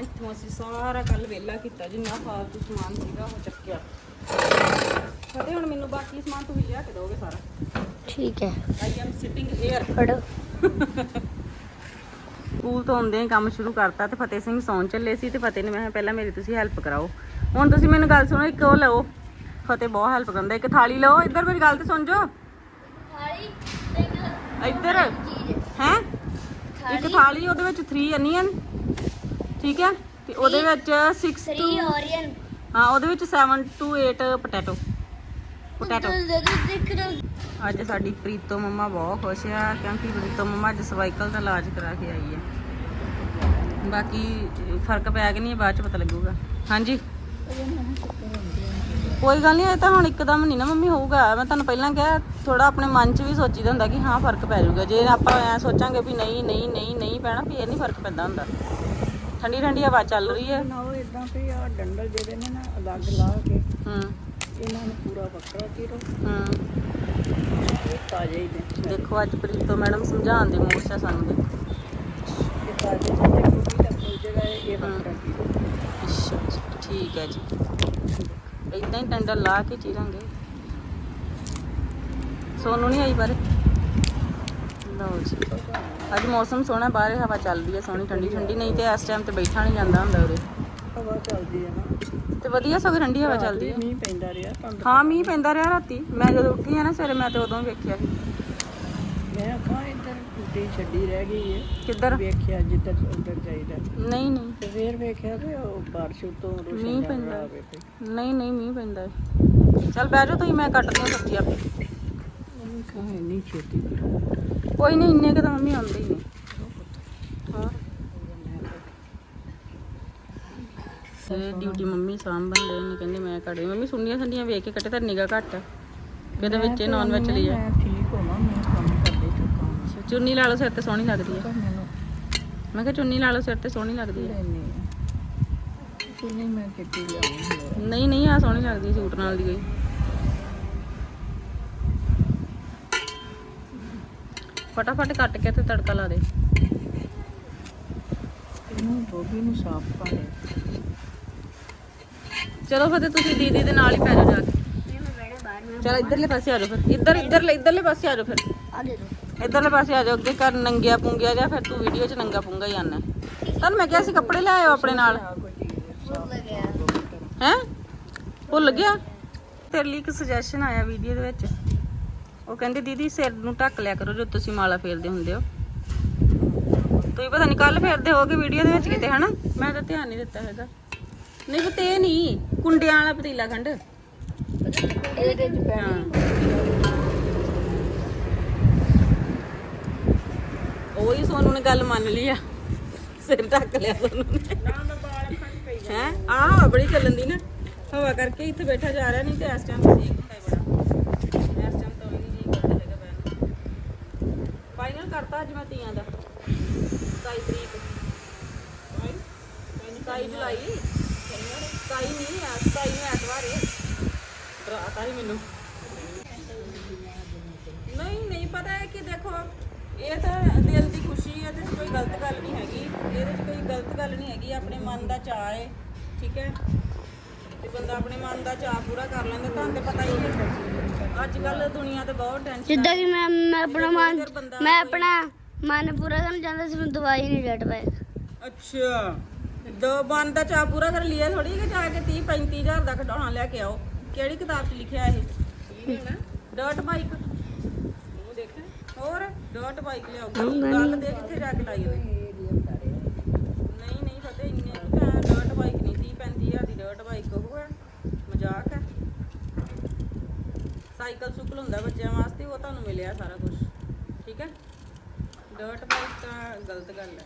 ਇੱਥੋਂ ਅਸੀਂ ਸਾਰਾ ਕੱਲ ਵੇਲਾ ਕੀਤਾ ਜਿੰਨਾ ਫਾਲਤੂ ਸਮਾਨ ਸੀਗਾ ਉਹ ਚੱਕਿਆ। ਫਤਿਹ ਹੁਣ ਮੈਨੂੰ ਬਾਕੀ ਸਮਾਨ ਤੁਸੀਂ ਲਿਆ ਕੇ ਦੋਗੇ ਸਾਰਾ। ਠੀਕ ਹੈ। ਆਈ ਐਮ ਸਿਟਿੰਗ ਹੇਅਰ ਫੜੋ। ਸਕੂਲ ਤੋਂ ਆਉਂਦੇ ਹੀ ਕੰਮ ਸ਼ੁਰੂ ਕਰਤਾ ਤੇ ਫਤਿਹ ਸਿੰਘ ਸੌਣ ਚੱਲੇ ਸੀ ਤੇ ਫਤਿਹ ਨੇ ਮੈਂ ਪਹਿਲਾਂ ਮੇਰੀ ਤੁਸੀਂ ਹੈਲਪ ਕਰਾਓ। ਹੁਣ ਤੁਸੀਂ ਮੈਨੂੰ ਗੱਲ ਸੁਣੋ ਇੱਕ ਉਹ ਲਓ। ਫਤਿਹ ਬਹੁਤ ਹੈਲਪ ਕਰਦਾ ਇੱਕ ਥਾਲੀ ਲਓ। ਇੱਧਰ ਮੇਰੀ ਗੱਲ ਤੇ ਸੁਣ ਜਾਓ ਥਾਲੀ ਇੱਧਰ। ਹੈ? ਇੱਕ ਥਾਲੀ। ਉਹਦੇ ਵਿੱਚ 3 ਅਨੀਅਨ ਠੀਕ ਹੈ? ਤੇ ਉਹਦੇ ਵਿੱਚ 6 3 to ਔਰੀਅਨ ਹਾਂ ਉਹਦੇ ਵਿੱਚ 7 to 8 ਪੋਟੈਟੋ ਪੋਟੈਟੋ ਅੱਜ ਸਾਡੀ ਪ੍ਰੀਤੋ ਮੰਮਾ ਬਹੁਤ ਖੁਸ਼ ਆ ਕਿਉਂਕਿ ਪ੍ਰੀਤੋ ਮੰਮਾ ਅੱਜ ਸਰਵਾਈਕਲ ਦਾ ਇਲਾਜ ਕਰਾ ਕੇ ਆਈ ਹੈ। ਬਾਕੀ ਫ਼ਰਕ ਪਿਆ ਕਿ ਨਹੀਂ ਬਾਅਦ ਚ ਪਤਾ ਲੱਗੂਗਾ। ਹਾਂਜੀ? ਕੋਈ ਗੱਲ ਨਹੀਂ ਇਹ ਤਾਂ ਹੁਣ ਇੱਕਦਮ ਨਹੀਂ ਨਾ ਮੰਮੀ ਹੋਊਗਾ। ਮੈਂ ਤੁਹਾਨੂੰ ਪਹਿਲਾਂ ਕਿਹਾ ਥੋੜਾ ਆਪਣੇ ਮਨ 'ਚ ਵੀ ਸੋਚੀਦਾ ਹੁੰਦਾ ਕਿ ਹਾਂ ਫ਼ਰਕ ਪੈ ਜਾਊਗਾ। ਜੇ ਆਪਾਂ ਐ ਸੋਚਾਂਗੇ ਵੀ ਨਹੀਂ ਨਹੀਂ ਨਹੀਂ ਨਹੀਂ ਪੈਣਾ ਫੇਰ ਨਹੀਂ ਫ਼ਰਕ ਪੈਂਦਾ ਹੁੰਦਾ। ਠੰਡੀ ਠੰਡੀ ਹਵਾ ਚੱਲ ਰਹੀ ਹੈ। ਨਾ ਉਹ ਇਦਾਂ ਵੀ ਆ ਡੰਡਲ ਜਿਹੜੇ ਨੇ ਨਾ ਅਲੱਗ ਲਾ ਕੇ ਹੂੰ। ਇਹਨਾਂ ਨੂੰ ਪੂਰਾ ਵੱਖਰਾ ਕੀਰੋ ਹੂੰ। ਇਹ ਤਾਜ਼ੇ ਹੀ ਨੇ। ਦੇਖੋ ਅੱਜ ਪ੍ਰੀਤੋ ਮੈਡਮ ਸਮਝਾਉਣ ਦੀ ਮੋਰਚਾ ਸਾਨੂੰ ਦੇਖੋ। ਇਹ ਤਾਜ਼ੇ ਜਿਹੜੇ ਕੁੜੀ ਦਾ ਫੁੱਲ ਜਿਹੜਾ ਹੈ ਇਹ ਵੱਖਰਾ ਕੀਰੋ ਅੱਛਾ ਜੀ, ਠੀਕ ਹੈ ਜੀ। ਇਦਾਂ ਹੀ ਡੰਡਾ ਲਾ ਕੇ ਚੀਰਾਂਗੇ। ਸੋਨੂੰ ਨਹੀਂ ਆਈ ਬਾਰੇ? ਲਓ ਜੀ। ਅੱਜ ਮੌਸਮ ਸੋਹਣਾ ਬਾਹਰ ਹਵਾ ਚੱਲਦੀ ਹੈ ਸੋਹਣੀ ਠੰਡੀ ਠੰਡੀ। ਨਹੀਂ ਤੇ ਇਸ ਟਾਈਮ ਤੇ ਬੈਠਾ ਨਹੀਂ ਜਾਂਦਾ ਹੁੰਦਾ ਉਰੇ। ਹਵਾ ਚੱਲਦੀ ਹੈ ਨਾ। ਤੇ ਵਧੀਆ ਸਗੋਂ ਠੰਡੀ ਹਵਾ ਚੱਲਦੀ ਹੈ ਮੀਂਹ ਪੈਂਦਾ ਰਿਹਾ ਹਾਂ ਮੀਂਹ ਪੈਂਦਾ ਰਿਹਾ ਰਾਤੀ। ਮੈਂ ਜਦੋਂ ਉੱਠੀ ਆ ਨਾ ਸਵੇਰੇ ਮੈਂ ਤੇ ਉਦੋਂ ਵੇਖਿਆ ਸੀ। ਮੈਂ ਆਖਾਂ ਇੱਧਰ ਟੁੱਟੀ ਛੱਡੀ ਰਹਿ ਗਈ ਹੈ ਕਿੱਧਰ? ਵੇਖਿਆ ਜਿੱਧਰ ਉੱਧਰ ਜਾਈਦਾ। ਨਹੀਂ ਨਹੀਂ। ਤੇ ਫੇਰ ਵੇਖਿਆ ਤੇ ਉਹ ਬਾਰਿਸ਼ ਤੋਂ ਰੋਸ਼ਨ ਮੀਂਹ ਪੈਂਦਾ। ਨਹੀਂ ਨਹੀਂ ਮੀਂਹ ਪੈਂਦਾ। ਚੱਲ ਜਾਓ ਤੁਸੀਂ ਮੈਂ ਕੱਟਦੀ ਹਾਂ ਸਬਜ਼ੀ ਆਪੇ। ਇੰਨੀ ਛੇਤੀ ਕੋਈ ਨਹੀਂ ਇੰਨੇ ਕੁ ਤਾਂ ਮੰਮੀ ਆਉਂਦੇ ਹੀ ਨੇ। ਹਾਂ ਤੇ ਡਿਊਟੀ ਮੰਮੀ ਸਾਂਭਣ ਦੇ ਨੇ ਕਹਿੰਦੇ ਮੈਂ ਕੱਢ ਮੰਮੀ ਸੁਣੀਆਂ ਸੰਡੀਆਂ ਵੇਖ ਕੇ ਕੱਟੇ ਤਾਂ ਨਿਗਾ ਘੱਟ। ਕਿਤੇ ਵਿੱਚ ਨੌਨ ਵਿੱਚ ਲਈ ਆ। ਮੈਂ ਠੀਕ ਹੋਵਾਂ ਮੈਂ ਕੰਮ ਕਰਦੇ ਚੁੱਕਾ ਚੁੰਨੀ ਲਾ ਲਓ ਸਿਰ ਤੇ ਸੋਹਣੀ ਲੱਗਦੀ ਮੈਨੂੰ ਮੈਂ ਕਿਹਾ ਚੁੰਨੀ ਲਾ ਲਓ ਸਿਰ ਤੇ ਸੋਹਣੀ ਲੱਗਦੀ ਹੈ। ਲੈਣੀ ਚੁੰਨੀ ਮੈਂ ਕਿੱਟੀ ਲਿਆਉਂਗੀ ਨਹੀਂ ਨਹੀਂ ਆ ਸੋਹਣੀ ਲੱਗਦੀ ਸੂਟ ਨਾਲ ਦੀ ਗਈ ਫਟਾਫਟ ਕੱਟ ਕੇ ਤੇ ਤੜਕਾ ਲਾ ਦੇ। ਇਹਨੂੰ ਗੋਭੀ ਨੂੰ ਸਾਫ਼ ਕਰ ਲੈ ਚਲੋ ਫਿਰ ਤੁਸੀਂ ਦੀਦੀ ਦੇ ਨਾਲ ਹੀ ਪੈ ਜਾਓ ਜਾ ਕੇ। ਚਲ ਇੱਧਰਲੇ ਪਾਸੇ ਆ ਜਾਓ ਫਿਰ। ਇੱਧਰ ਇੱਧਰਲੇ ਇੱਧਰਲੇ ਪਾਸੇ ਆ ਜਾਓ ਫਿਰ। ਇੱਧਰਲੇ ਪਾਸੇ ਆ ਜਾਓ ਅੱਗੇ ਕਰ ਨੰਗਿਆ ਪੁੰਗਿਆ ਜਾਂ ਫਿਰ ਤੂੰ ਵੀਡੀਓ 'ਚ ਨੰਗਾ ਪੁੰਗਾ ਹੀ ਆਣਾ ਤੁਹਾਨੂੰ ਮੈਂ ਕਿਹਾ ਸੀ ਕੱਪੜੇ ਲੈ ਆਇਓ ਆਪਣੇ ਨਾਲ। ਹੈ? ਭੁੱਲ ਗਿਆ? ਤੇਰੇ ਲਈ ਇੱਕ ਸੁਜੈਸ਼ਨ ਆਇਆ ਵੀਡੀਓ ਦੇ ਵਿੱਚ। ਉਹ ਕਹਿੰਦੇ, ਦੀਦੀ, ਸਿਰ ਨੂੰ ਢੱਕ ਲਿਆ ਕਰੋ ਜਦੋਂ ਤੁਸੀਂ ਮਾਲਾ ਫੇਰਦੇ ਹੁੰਦੇ ਹੋ। ਤੁਸੀਂ ਪਤਾ ਨਹੀਂ ਕੱਲ ਫੇਰਦੇ ਹੋਗੇ ਵੀਡੀਓ ਦੇ ਵਿੱਚ ਕਿਤੇ, ਹਨਾ? ਮੈਂ ਤਾਂ ਧਿਆਨ ਨਹੀਂ ਦਿੱਤਾ ਹੈਗਾ। ਨਹੀਂ, ਪੁੱਤ, ਇਹ ਨਹੀਂ ਕੁੰਡਿਆਂ ਵਾਲਾ ਪਤੀਲਾ ਖੰਡ। ਇਹਦੇ ਵਿੱਚ ਪੈ ਉਹੀ ਸੋਨੂੰ ਨੇ ਗੱਲ ਮੰਨ ਲਈ ਆ। ਸਿਰ ਢੱਕ ਲਿਆ ਸੋਨੂੰ ਨੇ। ਹੈ? ਆਹ ਬੜੀ ਚੱਲਣ ਦੀ ਨਾ। ਹਵਾ ਕਰਕੇ ਇੱਥੇ ਬੈਠਾ ਜਾ ਰਿਹਾ ਨਹੀਂ ਤੇ ਇਸ ਟਾਈਮ ਸੇਕ ਹੁੰਦਾ ਹੈ ਬੜਾ ਇਸ ਟਾਈਮ ਤਾਂ ਵੀ ਨਹੀਂ ਕਰਦਾ ਹੈਗਾ ਬੈਨ ਫਾਈਨਲ ਕਰਤਾ ਅੱਜ ਮੈਂ ਤੀਆਂ ਦਾ। 27 ਤਰੀਕ। 27 ਜੁਲਾਈ। 27 ਨਹੀਂ ਆ 27 ਨੂੰ ਐਤਵਾਰ ਹੈ ਡਰਾਤਾ ਹੀ ਮੈਨੂੰ। ਨਹੀਂ ਨਹੀਂ ਪਤਾ ਹੈ ਕਿ ਦੇਖੋ, ਇਹ ਤਾਂ ਦਿਲ ਦੀ ਖੁਸ਼ੀ ਹੈ ਤੇ ਕੋਈ ਗਲਤ ਗੱਲ ਨਹੀਂ ਹੈਗੀ। ਇਹਦੇ 'ਚ ਕੋਈ ਗਲਤ ਗੱਲ ਨਹੀਂ ਹੈਗੀ, ਆਪਣੇ ਮਨ ਦਾ ਚਾਅ ਹੈ ਠੀਕ ਹੈ? ਤੇ ਬੰਦਾ ਆਪਣੇ ਮਨ ਦਾ ਚਾਹ ਪੂਰਾ ਕਰ ਲੈਂਦਾ ਤੁਹਾਨੂੰ ਤੇ ਪਤਾ ਹੀ ਹੈ। ਅੱਜ ਕੱਲ ਦੁਨੀਆ ਤੇ ਬਹੁਤ ਟੈਨਸ਼ਨ ਜਿੱਦਾਂ ਕਿ ਮੈਂ ਮੈਂ ਆਪਣਾ ਮਨ ਮੈਂ ਆਪਣਾ ਮਨ ਪੂਰਾ ਕਰਨ ਜਾਂਦਾ ਸੀ ਮੈਂ ਦਵਾਈ ਨਹੀਂ ਡਟ ਪਾਇਆ ਅੱਛਾ। ਦੋ ਮਨ ਦਾ ਚਾਹ ਪੂਰਾ ਕਰ ਲਿਆ ਥੋੜੀ ਕਿ ਜਾ ਕੇ 30 35000 ਦਾ ਖਿਡੌਣਾ ਲੈ ਕੇ ਆਓ। ਕਿਹੜੀ ਕਿਤਾਬ 'ਚ ਲਿਖਿਆ ਇਹ? ਡਰਟ ਬਾਈਕ ਹੋਰ? ਡਰਟ ਬਾਈਕ ਲਿਆਓ। ਗੱਲ ਦੇ ਕਿੱਥੇ ਜਾ ਕੇ ਲਾਈ ਹੋਈ ਨਹੀਂ ਨਹੀਂ ਫਤੇ ਇੰਨੇ ਕੁ ਤਾਂ ਡਰਟ ਬਾਈਕ ਨਹੀਂ 30 35000 ਦੀ ਡਰਟ ਬਾਈਕ ਉਹ ਹੈ ਮਜ਼ਾਕ ਹੈ ਸਾਈਕਲ ਸੁਕਲ ਹੁੰਦਾ ਬੱਚਿਆਂ ਵਾਸਤੇ, ਉਹ ਤੁਹਾਨੂੰ ਮਿਲਿਆ ਸਾਰਾ ਕੁਝ ਠੀਕ ਹੈ? ਡਰਟ ਬਾਈਕ ਤਾਂ ਗਲਤ ਗੱਲ ਹੈ।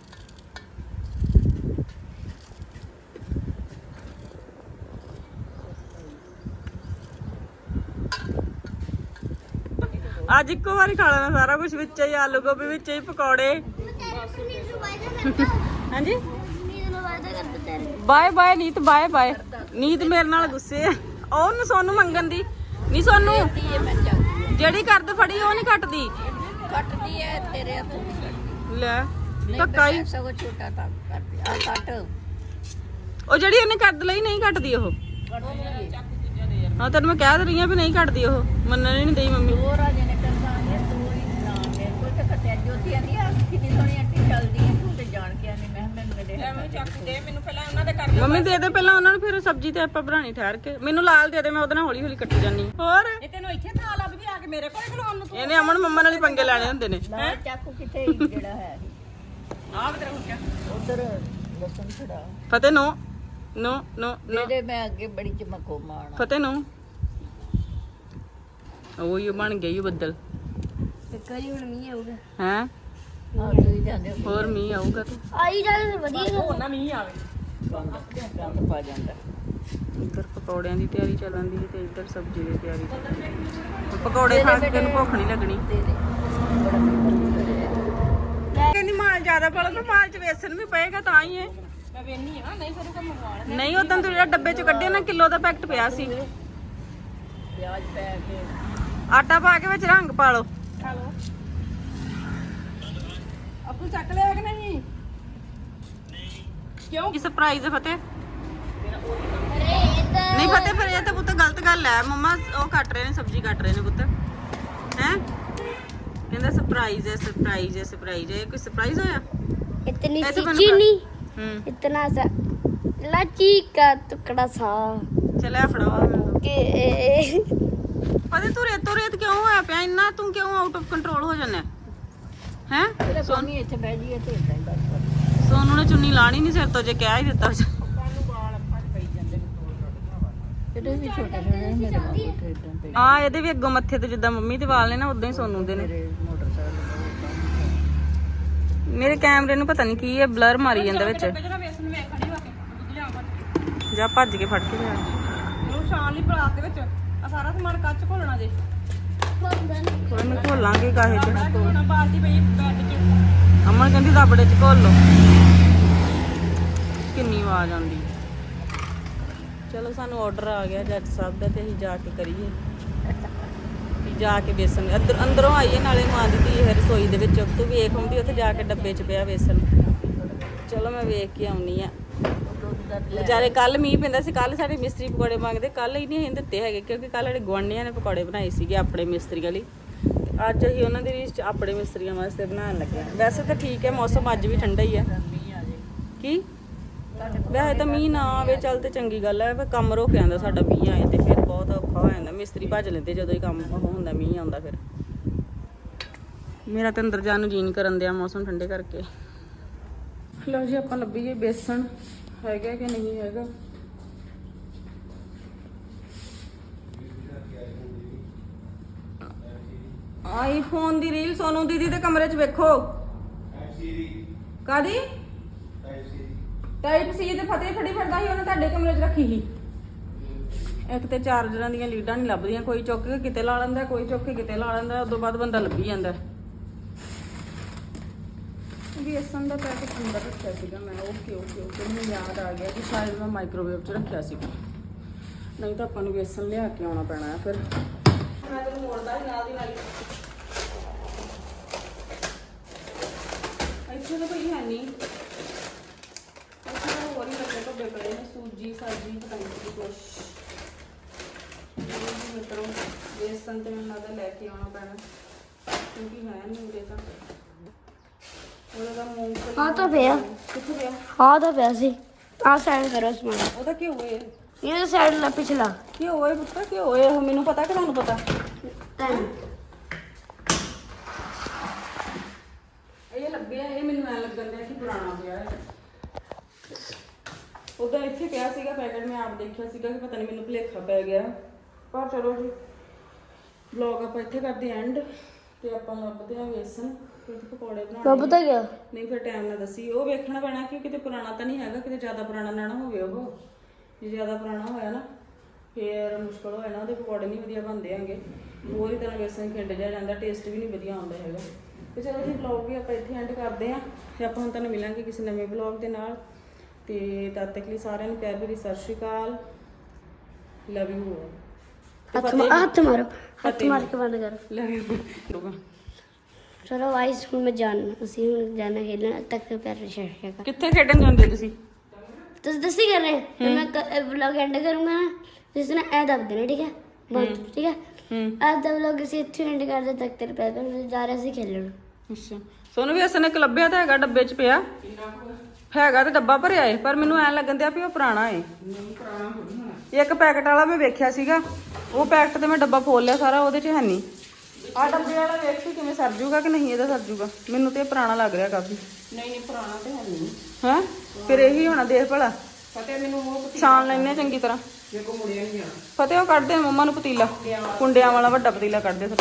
ਅੱਜ ਇੱਕੋ ਵਾਰੀ ਖਾ ਲੈਣਾ ਸਾਰਾ ਕੁਝ ਵਿੱਚ ਹੀ ਆਲੂ ਗੋਭੀ, ਵਿੱਚ ਹੀ ਪਕੌੜੇ। ਹਾਂਜੀ? Bye bye Neet bye bye Neet ਮੇਰੇ ਨਾਲ ਗੁੱਸੇ ਆ। ਉਹਨੂੰ ਸੋਨੂੰ ਮੰਗਣ ਦੀ। ਨਹੀਂ ਸੋਨੂੰ ਜਿਹੜੀ ਕਰਦ ਫੜੀ ਉਹ ਨਹੀਂ ਕੱਟਦੀ। ਕੱਟਦੀ ਹੈ ਤੇਰੇ ਹੱਥੋਂ ਨਹੀਂ ਕੱਟਦੀ। ਲੈ ਧੱਕਾ ਹੀ ਸਗੋਂ ਛੋਟਾ ਤਾਂ ਕੱਟ ਆ ਕੱਟ। ਉਹ ਜਿਹੜੀ ਉਹਨੇ ਕਰਦ ਲਈ ਨਹੀਂ ਕੱਟਦੀ ਉਹ। ਹਾਂ ਤੈਨੂੰ ਮੈਂ ਕਹਿ ਤਾਂ ਰਹੀ ਆ ਵੀ ਨਹੀਂ ਕੱਟਦੀ ਉਹ। ਮੰਨਣ ਹੀ ਨਹੀਂ ਦਈ ਮੰਮੀ। ਦੋ ਰਾਜੇ ਨੇ ਕਰਦਾ ਹੈ ਤੂੰ ਹੀ ਨਾ ਮੇਰੇ ਕੋਲ ਤੇ ਕੱਟਿਆ ਜੋਤੀ ਆਂਦੀ ਆ ਕਿੰਨੀ ਸੋਹਣੀ ਆਂਟੀ ਚੱਲਦੀ ਹੈ ਤੂੰ ਤੇ ਜਾਣ ਕੇ ਆਨੀ ਮੈਂ ਕਿਹਾ ਮੈਨੂੰ ਮੇਰੇ ਐਵੇਂ ਚੱਕ ਦੇ ਮੈਨੂੰ ਪਹਿਲਾਂ ਉਹਨਾਂ ਦੇ ਮੰਮੀ ਦੇ ਦੇ ਪਹਿਲਾਂ ਉਹਨਾਂ ਨੂੰ ਫਿਰ ਸਬਜ਼ੀ ਤੇ ਆਪਾਂ ਬਣਾਣੀ ਠਹਿਰ ਕੇ। ਮੈਨੂੰ ਲਾਲ ਦੇ ਦੇ ਮੈਂ ਉਹਦੇ ਨਾਲ ਹੌਲੀ ਹੌਲੀ ਕੱਟੀ ਜਾਨੀ। ਹੋਰ? ਇਹ ਤੈਨੂੰ ਇੱਥੇ ਥਾਂ ਲੱਭਦੀ ਆ ਕੇ ਮੇਰੇ ਕੋਲ ਖਲੋਣ ਨੂੰ ਇਹਨੇ ਅਮਨ ਮੰਮਾ ਨਾਲ ਹੀ ਪੰਗੇ ਲੈਣੇ ਹੁੰਦੇ ਨੇ। ਨਾ ਚਾਕੂ ਕਿੱਥੇ ਸੀ ਜਿਹੜਾ ਹੈ ਆਹ ਤੇਰਾ ਹੁਣ ਕਿਆ ਉਧਰ ਲਸਣ ਛੜਾ ਫਤਿਹ ਨੂੰ ਨੂੰ ਨੂੰ ਨੂੰ। ਮੇਰੇ ਮੈਂ ਅੱਗੇ ਬੜੀ ਚਮਕੋ ਮਾਣਾ ਫਤਿਹ ਨੂੰ। ਉਹ ਹੀ ਬਣ ਗਈ ਬੱਦਲ। ਤੇ ਕਰੀ ਹੁਣ ਮੀਂਹ ਆਊਗਾ। ਹੈ? ਆ ਤੁਸੀਂ ਜਾਂਦੇ ਹੋ। ਹੋਰ ਮੀਂਹ ਆਊਗਾ ਤੇ। ਆਈ ਤਾਂ ਵਧੀਆ। ਨਾ ਮੀਂਹ ਆਵੇ। ਗੰਦ ਗੰਦ ਪਾ ਜਾਂਦਾ। ਇੱਧਰ ਪਕੌੜਿਆਂ ਦੀ ਤਿਆਰੀ ਚੱਲਣ ਦੀ ਤੇ ਇੱਧਰ ਸਬਜ਼ੀ ਦੀ ਤਿਆਰੀ ਪਕੌੜੇ ਖਾ ਕੇ ਤੈਨੂੰ ਭੁੱਖ ਨਹੀਂ ਲੱਗਣੀ। ਕਹਿੰਦੀ ਮਾਲ ਜ਼ਿਆਦਾ ਪਾਲੋ ਤਾਂ ਮਾਲ ਚ ਵੇਸਣ ਵੀ ਪਏਗਾ ਤਾਂ ਹੀ ਹੈ ਮੈਂ ਵੇਨੀ ਆ ਨਹੀਂ ਫਿਰ ਕੋ ਮੰਗਵਾ ਲੈ ਨਹੀਂ। ਉਦੋਂ ਤੂੰ ਜਿਹੜਾ ਡੱਬੇ ਚ ਕੱਢਿਆ ਨਾ ਕਿਲੋ ਦਾ ਪੈਕਟ ਪਿਆ ਸੀ। ਪਿਆਜ਼ ਪੈ ਕੇ। ਆਟਾ ਪਾ ਕੇ ਵਿੱਚ ਰੰਗ ਪਾ ਲਓ। ਖਾ ਲਓ। ਚੱਕ ਲਿਆ ਕਿ ਨਹੀਂ? ਕਿਉਂ? ਕੀ ਸਰਪ੍ਰਾਈਜ਼ ਹੈ ਫਤਿਹ। ਨਹੀਂ ਫਤਿਹ ਫਿਰ ਇਹ ਤਾਂ ਪੁੱਤ ਗਲਤ ਗੱਲ ਹੈ। ਮੰਮਾ ਉਹ ਕੱਟ ਰਹੇ ਨੇ ਸਬਜ਼ੀ ਕੱਟ ਰਹੇ ਨੇ ਪੁੱਤ। ਹੈ? ਕਹਿੰਦਾ ਸਰਪ੍ਰਾਈਜ਼ ਹੈ ਸਰਪ੍ਰਾਈਜ਼ ਹੈ ਸਰਪ੍ਰਾਈਜ਼ ਹੈ। ਕੋਈ ਸਰਪ੍ਰਾਈਜ਼ ਹੋਇਆ? ਇਤਨੀ ਸੀ ਚੀਨੀ ਹੂੰ। ਇਤਨਾ ਸਾ ਲਾਚੀ ਕਾ ਟੁਕੜਾ ਸਾ। ਚਲਿਆ ਫੜਾਓ ਕਿ ਪਤਾ ਤੂੰ ਰੇਤ ਰੇਤ ਕਿਉਂ ਹੋਇਆ ਪਿਆ? ਇੰਨਾ ਤੂੰ ਕਿਉਂ ਆਊਟ ਆਫ ਕੰਟਰੋਲ ਹੋ ਜਾਂਦਾ? ਹੈ? ਹੈ ਸੋਨੀ ਇੱਥੇ ਬੈਠੀ ਹੈ ਤੇ ਇਦਾਂ ਸੋਨੂੰ ਨੇ ਚੁੰਨੀ ਲਾਣੀ ਨਹੀਂ ਸਿਰ ਤੋਂ ਜੇ ਕਹਿ ਹੀ ਦਿੱਤਾ ਇਹਦੇ ਵੀ ਛੋਟੇ ਛੋਟੇ ਮੇਰੇ ਵਾਂਗੂ ਤੇ ਇਦਾਂ ਤੇ ਆ ਇਹਦੇ ਵੀ ਅੱਗੋਂ ਮੱਥੇ ਤੇ ਜਿੱਦਾਂ ਮੰਮੀ ਦੇ ਵਾਲ ਨੇ ਨਾ ਉਦਾਂ ਹੀ ਸੋਨੂੰ ਦੇ ਨੇ। ਮੇਰੇ ਮੋਟਰਸਾਈਕਲ ਮੇਰੇ ਕੈਮਰੇ ਨੂੰ ਪਤਾ ਨਹੀਂ ਕੀ ਹੈ ਬਲਰ ਮਾਰੀ ਜਾਂਦਾ ਵਿੱਚ। ਜਾ ਭੱਜ ਕੇ ਫੜ ਕੇ ਲਿਆ। ਇਹਨੂੰ ਸ਼ਾਨ ਲਈ ਬਰਾਤ ਦੇ ਵਿੱਚ। ਆ ਸਾਰਾ ਸਮਾਨ ਕੱਚ ਘੋਲਣਾ ਜੇ। ਕੋਈ ਨਹੀਂ ਘੋਲਾਂਗੇ ਕਾਹੇ ਚ ਬਾਲਟੀ ਪਈ ਬੈੱਡ 'ਚ। ਅਮਨ ਕਹਿੰਦੀ ਰਬੜੇ ਚ ਘੋਲ ਲੋ ਕਿੰਨੀ ਆਵਾਜ਼ ਆਉਂਦੀ। ਚਲੋ ਸਾਨੂੰ ਆਰਡਰ ਆ ਗਿਆ ਜੱਜ ਸਾਹਿਬ ਦਾ ਤੇ ਅਸੀਂ ਜਾ ਕੇ ਕਰੀਏ। ਵੀ ਜਾ ਕੇ ਬੇਸਨ ਅੰਦਰ, ਅੰਦਰੋਂ ਆਈਏ ਨਾਲੇ ਮਾਂ ਦੀ ਧੀ ਹੈ ਰਸੋਈ ਦੇ ਵਿੱਚ। ਤੂੰ ਵੇਖ ਹੁੰਦੀ ਉੱਥੇ ਜਾ ਕੇ ਡੱਬੇ 'ਚ ਪਿਆ ਬੇਸਨ ਚਲੋ ਮੈਂ ਵੇਖ ਕੇ ਆਉਣੀ ਆ। ਵਿਚਾਰੇ ਕੱਲ ਮੀਂਹ ਪੈਂਦਾ ਸੀ ਕੱਲ ਸਾਡੇ ਮਿਸਤਰੀ ਪਕੌੜੇ ਮੰਗਦੇ ਕੱਲ ਹੀ ਨਹੀਂ ਅਸੀਂ ਦਿੱਤੇ ਹੈਗੇ, ਕਿਉਂਕਿ ਕੱਲ ਸਾਡੇ ਗੁਆਂਢੀਆਂ ਨੇ ਪਕੌੜੇ ਬਣਾਏ ਸੀਗੇ ਆਪਣੇ ਮਿਸਤਰੀ ਵਾਲੀ। ਅੱਜ ਅਸੀਂ ਉਹਨਾਂ ਦੀ ਰੀਸ ਆਪਣੇ ਮਿਸਤਰੀਆਂ ਵਾਸਤੇ ਬਣਾਉਣ ਲੱਗੇ ਹਾਂ। ਵੈਸੇ ਤਾਂ ਠੀਕ ਹੈ, ਮੌਸਮ ਅੱਜ ਵੀ ਠੰਡਾ ਹੀ ਹੈ। ਕੀ? ਵੈਸੇ ਤਾਂ ਮੀਂਹ ਨਾ ਆਵੇ, ਚੱਲ ਤੇ ਚੰਗੀ ਗੱਲ ਹੈ ਪਰ ਕੰਮ ਰੁਕ ਜਾਂਦਾ ਸਾਡਾ ਮੀਂਹ ਆਏ ਤੇ ਫਿਰ ਬਹੁਤ ਔਖਾ ਹੋ ਜਾਂਦਾ। ਮਿਸਤਰੀ ਭੱਜ ਲੈਂਦੇ ਜਦੋਂ ਹੀ ਕੰਮ ਉਹ ਹੁੰਦਾ, ਮੀਂਹ ਆਉਂਦਾ ਫਿਰ। ਮੇਰਾ ਤਾਂ ਅੰਦਰ ਜਾਣ ਨੂੰ ਜੀ ਕਰਨ ਦਿਆ ਮੌਸਮ ਠੰਡੇ ਕਰਕੇ। ਲਓ ਜੀ, ਆਪਾਂ ਲੱਭੀਏ ਬੇਸਣ। ਹੈਗਾ ਕਿ ਨਹੀਂ ਹੈਗਾ? ਆਈਫੋਨ ਦੀ ਰੀਲ ਸੋਨੂ ਦੀਦੀ ਦੇ ਕਮਰੇ 'ਚ ਵੇਖੋ। ਕਾਦੀ ਟਾਈਪ ਸੀ ਤੇ ਫਤਿਹ ਫੜੀ ਫੜਦਾ ਸੀ ਉਹਨੇ ਤੁਹਾਡੇ ਕਮਰੇ 'ਚ ਰੱਖੀ ਸੀ। ਇੱਕ ਤੇ ਚਾਰਜਰਾਂ ਦੀਆਂ ਲੀਡਾਂ ਨਹੀਂ ਲੱਭਦੀਆਂ ਕੋਈ ਚੁੱਕ ਕੇ ਕਿਤੇ ਲਾ ਲੈਂਦਾ ਕੋਈ ਚੁੱਕ ਕੇ ਕਿਤੇ ਲਾ ਲੈਂਦਾ ਉਦੋਂ ਬਾਅਦ ਬੰਦਾ ਲੱਭੀ ਜਾਂਦਾ। ਬੇਸਨ ਦਾ ਪੈਕੇਟ ਅੰਦਰ ਰੱਖਿਆ ਸੀਗਾ ਮੈਂ ਓਕੇ ਓਕੇ ਓਕੇ ਮੈਨੂੰ ਯਾਦ ਆ ਗਿਆ ਕਿ ਸ਼ਾਇਦ ਮੈਂ ਮਾਈਕ੍ਰੋਵੇਵ 'ਚ ਰੱਖਿਆ ਸੀਗਾ ਨਹੀਂ ਤਾਂ ਆਪਾਂ ਨੂੰ ਬੇਸਨ ਲਿਆ ਕੇ ਆਉਣਾ ਪੈਣਾ ਹੈ ਫਿਰ। ਮੈਂ ਤੈਨੂੰ ਮੋੜਦਾ ਸੀ ਨਾਲ ਦੀ ਨਾਲ ਇੱਥੇ ਤਾਂ ਕੋਈ ਹੈ ਨਹੀਂ ਇੱਥੇ ਤਾਂ ਹੋਰ ਹੀ ਲੱਗੇ ਧੁੱਬੇ ਪਏ ਨੇ ਸੂਜੀ ਸਾਜੀ ਪਤਾ ਨਹੀਂ ਕੀ ਕੁਛ। ਮਿੱਤਰੋ ਬੇਸਨ ਤੇ ਮੈਨੂੰ ਲੱਗਦਾ ਲੈ ਕੇ ਆਉਣਾ ਪੈਣਾ। ਕਿਉਂਕਿ ਹੈ ਨਹੀਂ ਉਰੇ ਤਾਂ। ਉਹਦਾ ਤਾਂ ਮੂੰਗਫਲੀ ਤਾਂ ਪਿਆ। ਕਿੱਥੇ ਪਿਆ? ਹਾਂ ਤਾਂ ਪਿਆ ਸੀ। ਆ ਸਾਈਡ ਕਰੋ ਸਮਾਨ। ਉਹਦਾ ਕੀ ਹੋਏ ਇਹ ਸਾਈਡ ਲਾ ਪਿਛਲਾ। ਕੀ ਹੋਏ ਪੁੱਤਰ ਕੀ ਹੋਏ ਉਹ ਮੈਨੂੰ ਪਤਾ ਕਿ ਤੁਹਾਨੂੰ ਪਤਾ? ਤੈਨੂੰ। ਲੱਗਿਆ ਇਹ ਮੈਨੂੰ ਐ ਲੱਗਣ ਡਿਆ ਕਿ ਪੁਰਾਣਾ ਪਿਆ ਹੈ। ਉਹਦਾ ਇੱਥੇ ਪਿਆ ਸੀਗਾ ਪੈਕਟ ਮੈਂ ਆਪ ਦੇਖਿਆ ਸੀਗਾ ਕਿ ਪਤਾ ਨਹੀਂ ਮੈਨੂੰ ਭੁਲੇਖਾ ਪੈ ਗਿਆ। ਪਰ ਚਲੋ ਜੀ ਵਲੌਗ ਆਪਾਂ ਇੱਥੇ ਕਰਦੇ ਐਂਡ ਤੇ ਆਪਾਂ ਲੱਭਦੇ ਆ ਵੇਸਨ ਉਹਦੇ ਪਕੌੜੇ ਬਣਾਉਣੇ ਤਾਂ ਗਿਆ। ਨਹੀਂ ਫਿਰ ਟਾਈਮ ਨਾਲ ਦੱਸੀ। ਉਹ ਵੇਖਣਾ ਪੈਣਾ ਕਿ ਕਿਤੇ ਪੁਰਾਣਾ ਤਾਂ ਨਹੀਂ ਹੈਗਾ ਕਿਤੇ ਜ਼ਿਆਦਾ ਪੁਰਾਣਾ ਨਾ ਨਾ ਹੋਵੇ ਉਹ। ਜੇ ਜ਼ਿਆਦਾ ਪੁਰਾਣਾ ਹੋਇਆ ਨਾ ਫਿਰ ਮੁਸ਼ਕਲ ਹੋ ਜਾਣਾ ਉਹਦੇ ਪਕੌੜੇ ਨਹੀਂ ਵਧੀਆ ਬਣਦੇ ਹੈਗੇ। ਹੋਰ ਹੀ ਤਰ੍ਹਾਂ ਵੇਸਣ ਖਿੰਡ ਜਾ ਜਾਂਦਾ ਟੇਸਟ ਵੀ ਨਹੀਂ ਵਧੀਆ ਆਉਂਦਾ ਹੈਗਾ। ਤੇ ਚਲੋ ਜੀ ਵਲੌਗ ਵੀ ਆਪਾਂ ਇੱਥੇ ਐਂਡ ਕਰਦੇ ਆਂ ਤੇ ਆਪਾਂ ਹੁਣ ਤੁਹਾਨੂੰ ਮਿਲਾਂਗੇ ਕਿਸੇ ਨਵੇਂ ਵਲੌਗ ਦੇ ਨਾਲ। ਤੇ ਤਦ ਤੱਕ ਲਈ ਸਾਰਿਆਂ ਨੂੰ ਪਿਆਰ ਭਰੀ ਸਤਿ ਸ਼੍ਰੀ ਅਕਾਲ। ਲਵ ਯੂ ਹੱਥ ਮਾ- ਹੱਥ ਮਾਰੋ। ਹੱਥ ਮਾਰ ਕੇ ਬੰਦ ਕਰੋ। ਲਵ ਯੂ ਚਲੋ ਵਾਈਸ ਹੁਣ ਮੈਂ ਜਾਣ। ਅਸੀਂ ਹੁਣ ਜਾਣਾ ਖੇਲਣ ਤੱਕ ਪਿਆਰ ਸ਼ੇਅਰ ਕਰ ਕਿੱਥੇ ਖੇਡਣ ਜਾਂਦੇ ਤੁਸੀਂ? ਤੁਸੀਂ ਦੱਸੀ ਕਰ ਰਹੇ ਤੇ ਮੈਂ ਵਲੌਗ ਐਂਡ ਕਰੂੰਗਾ ਨਾ। ਜਿਸ ਨੇ ਐ ਦੱਬ ਦੇਣਾ ਠੀਕ ਹੈ? ਬਹੁਤ ਠੀਕ ਹੈ? ਹੂੰ। ਅੱਜ ਦਾ ਵਲੌਗ ਅਸੀਂ ਇੱਥੇ ਐਂਡ ਕਰਦੇ ਤੱਕ ਤੇਰੇ ਪਿਆਰ ਕਰ ਜਾ ਰਹੇ ਸੀ ਖੇਲਣ। ਅੱਛਾ। ਸੋਨੂੰ ਵੀ ਅਸਨ ਇੱਕ ਲੱਭਿਆ ਤਾਂ ਹੈਗਾ ਡੱਬੇ 'ਚ ਪਿਆ। ਹੈਗਾ ਤੇ ਡੱਬਾ ਭਰਿਆ ਏ ਪਰ ਮੈਨੂੰ ਐਂ ਲੱਗਣ ਦਿਆ ਵੀ ਉਹ ਪੁਰਾਣਾ ਏ। ਇੱਕ ਪੈਕਟ ਵਾਲਾ ਮੈਂ ਵੇਖਿਆ ਸੀਗਾ ਉਹ ਪੈਕਟ ਤੇ ਮੈਂ ਡੱਬਾ ਫੋਲ ਲਿਆ ਸਾਰਾ ਉਹਦੇ 'ਚ ਹੈ ਨਹੀਂ ਆ ਡੱਬੇ ਵਾਲਾ ਵੇਖ ਕੇ ਕਿਵੇਂ ਸਰ ਜੂਗਾ ਕਿ ਨਹੀਂ ਇਹਦਾ ਸਰ ਜੂਗਾ। ਮੈਨੂੰ ਤੇ ਇਹ ਪੁਰਾਣਾ ਲੱਗ ਰਿਹਾ ਕਾਫੀ। ਨਹੀਂ ਨਹੀਂ ਪੁਰਾਣਾ ਤੇ ਹੈ ਨਹੀਂ ਹੈ? ਫਿਰ ਇਹੀ ਹੋਣਾ ਦੇਖ ਭਲਾ। ਫਤਿਹ ਮੈਨੂੰ ਉਹ ਛਾਣ ਲੈਣੇ ਚੰਗੀ ਤਰ੍ਹਾਂ। ਕੋ ਮੁੜਿਆ ਨਹੀਂ ਜਾਣਾ ਫਤਿਹ ਉਹ ਕੱਢਦੇ ਮੰਮਾ ਨੂੰ ਪਤੀਲਾ। ਕੁੰਡਿਆਂ ਵਾਲਾ। ਵੱਡਾ ਪਤੀਲਾ ਕੱਢਦੇ ਫਿਰ